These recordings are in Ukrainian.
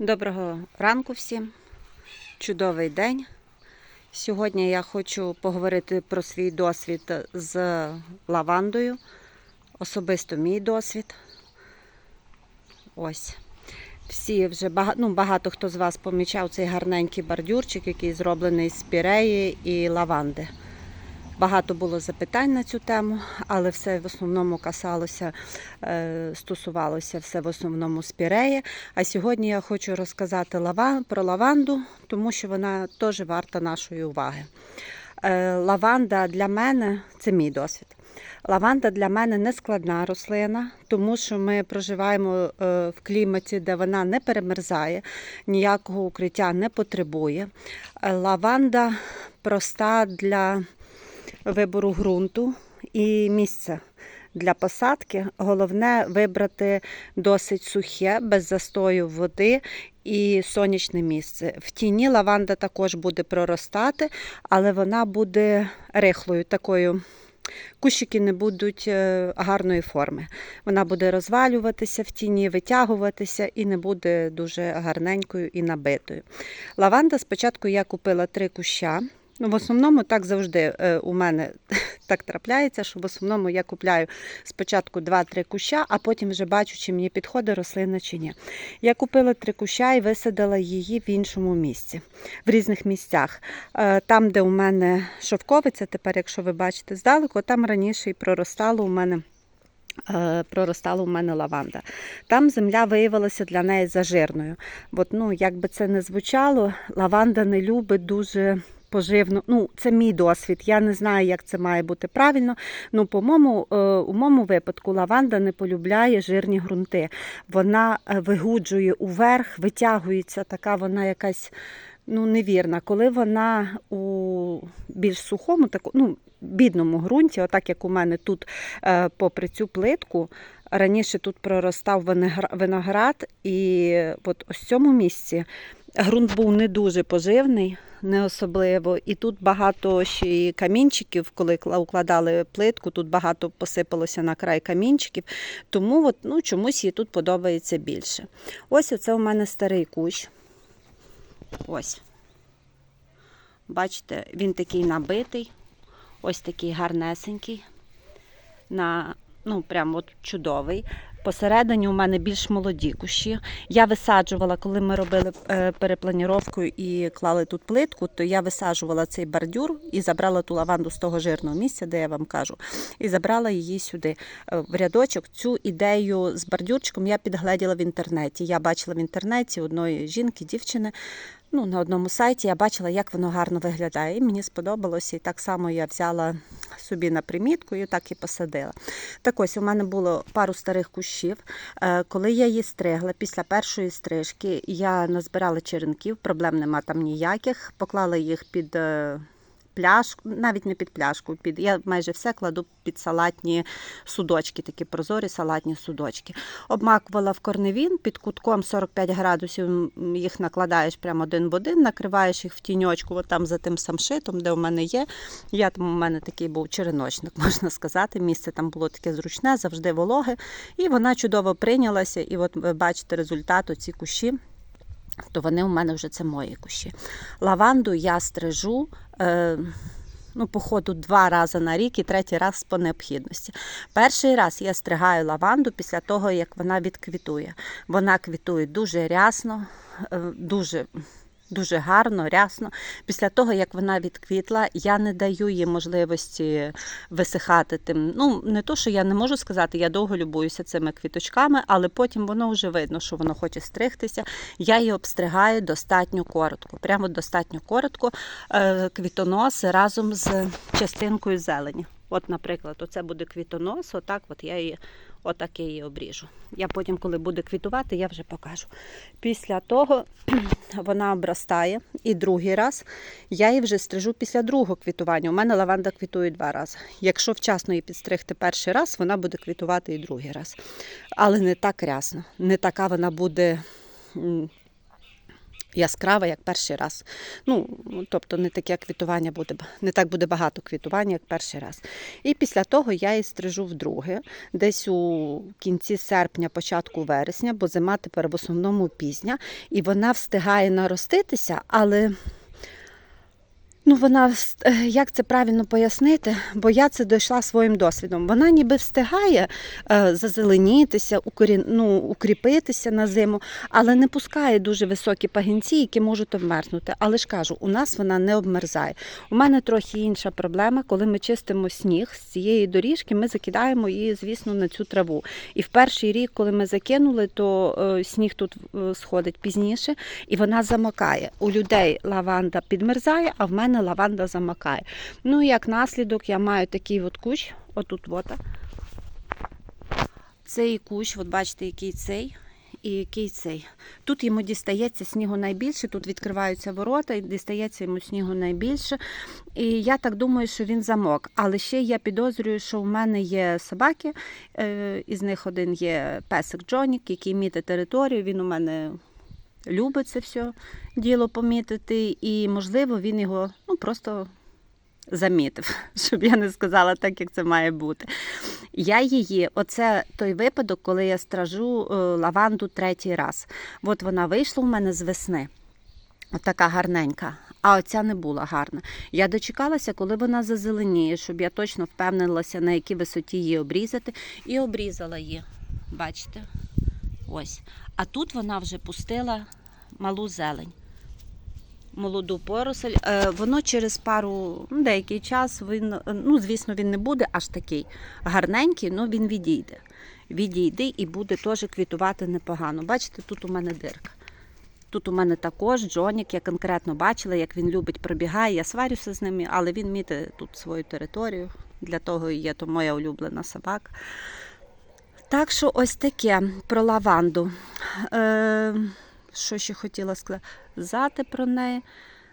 Доброго ранку всім. Чудовий день. Сьогодні я хочу поговорити про свій досвід з лавандою. Особисто мій досвід. Ось. Всі вже багато, ну, багато хто з вас помічав цей гарненький бордюрчик, який зроблений з піреї і лаванди. Багато було запитань на цю тему, але все в основному касалося, е, стосувалося все в основному спіреї. А сьогодні я хочу розказати про лаванду, тому що вона теж варта нашої уваги. Е, Лаванда для мене це мій досвід. Лаванда для мене не складна рослина, тому що ми проживаємо е, в кліматі, де вона не перемерзає, ніякого укриття не потребує. Лаванда проста для вибору ґрунту і місця для посадки. Головне вибрати досить сухе, без застою води і сонячне місце. В тіні лаванда також буде проростати, але вона буде рихлою такою. Кущики не будуть е, гарної форми. Вона буде розвалюватися в тіні, витягуватися і не буде дуже гарненькою і набитою. Лаванда спочатку я купила три куща. Ну, в основному так завжди е, у мене так трапляється, що в основному я купляю спочатку 2-3 куща, а потім вже бачу, чи мені підходить рослина чи ні. Я купила три куща і висадила її в іншому місці, в різних місцях. Е, Там, де у мене шовковиця, тепер, якщо ви бачите здалеку, там раніше і проростало у мене. е, Проростала у мене лаванда. Там земля виявилася для неї зажирною. От, ну, як би це не звучало, лаванда не любить дуже поживно. Ну, це мій досвід. Я не знаю, як це має бути правильно. Ну, по-моєму, е, у моєму випадку лаванда не полюбляє жирні ґрунти. Вона е, вигуджує уверх, витягується, така вона якась. Ну, невірна, коли вона у більш сухому, таку, ну, бідному ґрунті, отак як у мене тут, е, попри цю плитку, раніше тут проростав виноград, і от ось в цьому місці ґрунт був не дуже поживний, не особливо. І тут багато ще й камінчиків, коли укладали плитку, тут багато посипалося на край камінчиків. Тому от, ну, чомусь їй тут подобається більше. Ось оце у мене старий кущ. Ось. Бачите, він такий набитий, ось такий гарнесенький. На, ну, прям от чудовий. Посередині у мене більш молоді кущі. Я висаджувала, коли ми робили е, перепланіровку і клали тут плитку, то я висаджувала цей бордюр і забрала ту лаванду з того жирного місця, де я вам кажу, і забрала її сюди е, в рядочок. Цю ідею з бордюрчиком я підгледіла в інтернеті. Я бачила в інтернеті одної жінки, дівчини. Ну, на одному сайті я бачила, як воно гарно виглядає. І мені сподобалося. І так само я взяла собі на примітку і так і посадила. Так ось у мене було пару старих кущів. Е, Коли я її стригла, після першої стрижки я назбирала черенків, проблем нема там ніяких. Поклала їх під. Пляшку, навіть не під пляшку, під я майже все кладу під салатні судочки, такі прозорі салатні судочки. Обмакувала в корневін під кутком 45 градусів. Їх накладаєш прямо один в один, накриваєш їх в тіньочку, от там за тим самшитом, де у мене є. Я там у мене такий був череночник, можна сказати. Місце там було таке зручне, завжди вологе. І вона чудово прийнялася. І от ви бачите результат ці кущі. То вони у мене вже це мої кущі. Лаванду я стрижу. Е, Ну, по два рази на рік і третій раз по необхідності. Перший раз я стригаю лаванду після того, як вона відквітує. Вона квітує дуже рясно, е, дуже, дуже гарно, рясно. Після того, як вона відквітла, я не даю їй можливості висихати тим. Ну, не то, що я не можу сказати, я довго любуюся цими квіточками, але потім воно вже видно, що воно хоче стригтися. Я її обстригаю достатньо коротко. Прямо достатньо коротко е, квітонос разом з частинкою зелені. От, наприклад, оце буде квітонос, отак от я її, отак я її обріжу. Я потім, коли буде квітувати, я вже покажу. Після того вона обростає і другий раз я її вже стрижу після другого квітування. У мене лаванда квітує два рази. Якщо вчасно її підстригти перший раз, вона буде квітувати і другий раз. Але не так рясно, не така вона буде. Яскрава, як перший раз. Ну, тобто не таке квітування буде, не так буде багато квітування, як перший раз. І після того я її стрижу вдруге, десь у кінці серпня, початку вересня, бо зима тепер в основному пізня, і вона встигає нароститися, але. Ну, вона е, як це правильно пояснити, бо я це дійшла своїм досвідом. Вона ніби встигає е, зазеленітися, укорі... ну, укріпитися на зиму, але не пускає дуже високі пагінці, які можуть обмерзнути. Але ж кажу, у нас вона не обмерзає. У мене трохи інша проблема, коли ми чистимо сніг з цієї доріжки, ми закидаємо її, звісно, на цю траву. І в перший рік, коли ми закинули, то е, сніг тут сходить пізніше, і вона замокає. У людей лаванда підмерзає, а в мене лаванда замокає. Ну, як наслідок, я маю такий от кущ, отут от. Цей кущ, от бачите, який цей. І який цей. Тут йому дістається снігу найбільше, тут відкриваються ворота і дістається йому снігу найбільше. І я так думаю, що він замок. Але ще я підозрюю, що в мене є собаки, е, із них один є песик Джонік, який мітить територію. Він у мене любить це все діло помітити, і, можливо, він його ну, просто замітив, щоб я не сказала так, як це має бути. Я її, оце той випадок, коли я стражу е, лаванду третій раз. От вона вийшла у мене з весни. Отака гарненька. А оця не була гарна. Я дочекалася, коли вона зазеленіє, щоб я точно впевнилася, на якій висоті її обрізати. І обрізала її. Бачите? Ось. А тут вона вже пустила малу зелень. Молоду поросель. Е, Воно через пару, ну, деякий час, він, ну, звісно, він не буде аж такий гарненький, але він відійде. Відійде і буде теж квітувати непогано. Бачите, тут у мене дирка. Тут у мене також Джонік, я конкретно бачила, як він любить пробігає. Я сварюся з ними, але він мітить тут свою територію. Для того і є то моя улюблена собака. Так що ось таке про лаванду. Е, що ще хотіла сказати про неї?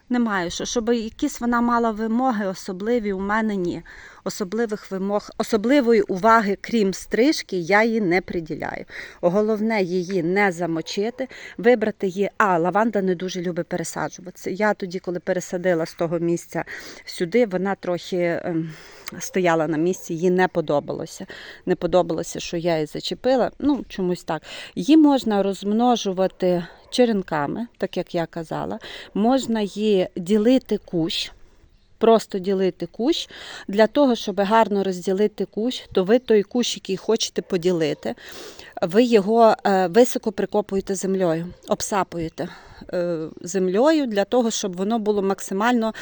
Немає що, щоб якісь вона мала вимоги особливі, у мене ні. Особливих вимог, особливої уваги, крім стрижки, я їй не приділяю. Головне її не замочити, вибрати її. А, лаванда не дуже любить пересаджуватися. Я тоді, коли пересадила з того місця сюди, вона трохи ем, стояла на місці, їй не подобалося. Не подобалося, що я її зачепила. Ну, чомусь так. Її можна розмножувати черенками, так як я казала. Можна її ділити кущ. Просто ділити кущ. Для того, щоб гарно розділити кущ, то ви той кущ, який хочете поділити, ви його е, високо прикопуєте землею, обсапуєте е, землею для того, щоб воно було максимально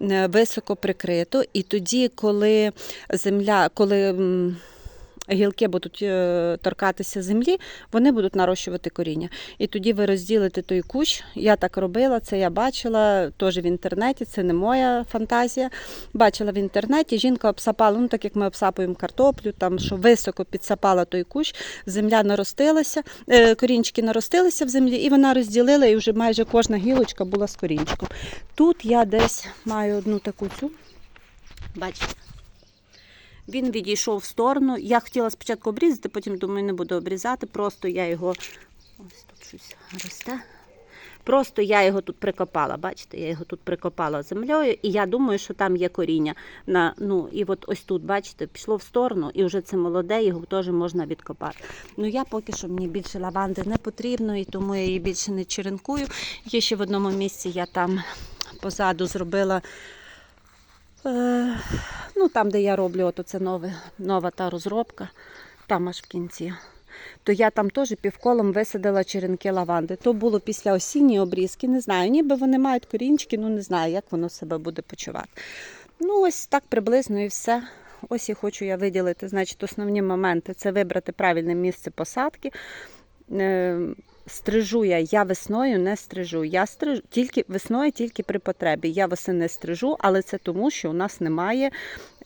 е, високо прикрито. І тоді, коли земля, коли гілки будуть е, торкатися землі, вони будуть нарощувати коріння. І тоді ви розділите той кущ. Я так робила, це я бачила теж в інтернеті, це не моя фантазія. Бачила в інтернеті, жінка обсапала, ну так як ми обсапуємо картоплю, там що високо підсапала той кущ, земля наростилася, е, корінчики наростилися в землі, і вона розділила, і вже майже кожна гілочка була з корінчиком. Тут я десь маю одну таку цю. Бачите? Він відійшов в сторону. Я хотіла спочатку обрізати, потім думаю, не буду обрізати. Просто я його. Ось тут щось росте. Просто я його тут прикопала. Бачите, я його тут прикопала землею, і я думаю, що там є коріння. На, ну, І от ось тут, бачите, пішло в сторону, і вже це молоде, його теж можна відкопати. Ну я поки що мені більше лаванди не потрібно, і тому я її більше не черенкую. Є ще в одному місці я там позаду зробила. Е, ну, там, де я роблю, от це нове, нова та розробка, там аж в кінці. То я там теж півколом висадила черенки лаванди. То було після осінньої обрізки, не знаю, ніби вони мають корінчики, ну не знаю, як воно себе буде почувати. Ну, ось так приблизно і все. Ось і хочу я виділити, значить, основні моменти це вибрати правильне місце посадки. Стрижу я, я весною не стрижу. Я стрижу тільки весною, тільки при потребі. Я восени стрижу, але це тому, що у нас немає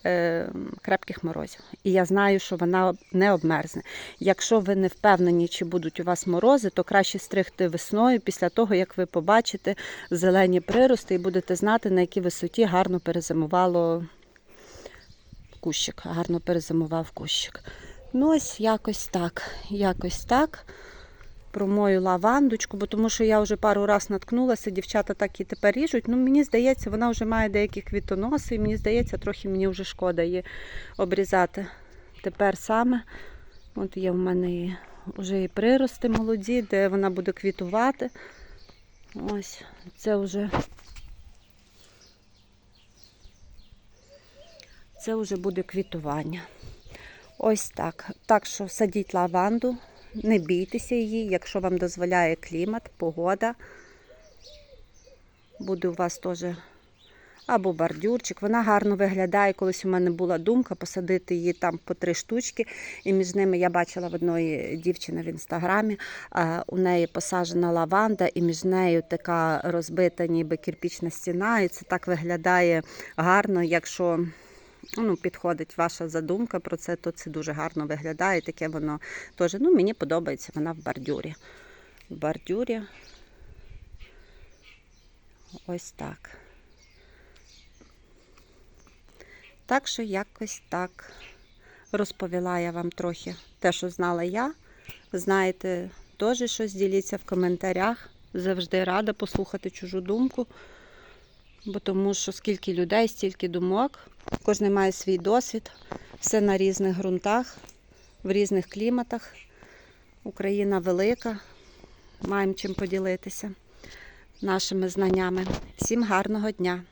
е, крепких морозів. І я знаю, що вона не обмерзне. Якщо ви не впевнені, чи будуть у вас морози, то краще стригти весною після того, як ви побачите зелені прирости і будете знати, на якій висоті гарно перезимувало кущик. Гарно перезимував кущик. Ну, ось якось так. Якось так. Про мою лавандочку, бо тому що я вже пару раз наткнулася, дівчата так і тепер ріжуть. Ну, мені здається, вона вже має деякі квітоноси, і мені здається, трохи мені вже шкода її обрізати. Тепер саме. От є в мене і вже і прирости молоді, де вона буде квітувати. Ось, це вже. Це вже буде квітування. Ось так. Так що садіть лаванду, не бійтеся її, якщо вам дозволяє клімат, погода. Буде у вас теж або бордюрчик. Вона гарно виглядає. Колись у мене була думка посадити її там по три штучки. І між ними я бачила в одної дівчини в інстаграмі. У неї посаджена лаванда, і між нею така розбита, ніби кирпічна стіна. І це так виглядає гарно, якщо ну, підходить ваша задумка про це, то це дуже гарно виглядає. Таке воно теж. Ну, мені подобається вона в бордюрі. В бордюрі. Ось так. Так що якось так розповіла я вам трохи те, що знала я. Знаєте, теж щось діліться в коментарях. Завжди рада послухати чужу думку. Бо тому що скільки людей, стільки думок. Кожен має свій досвід. Все на різних ґрунтах, в різних кліматах. Україна велика. Маємо чим поділитися нашими знаннями. Всім гарного дня!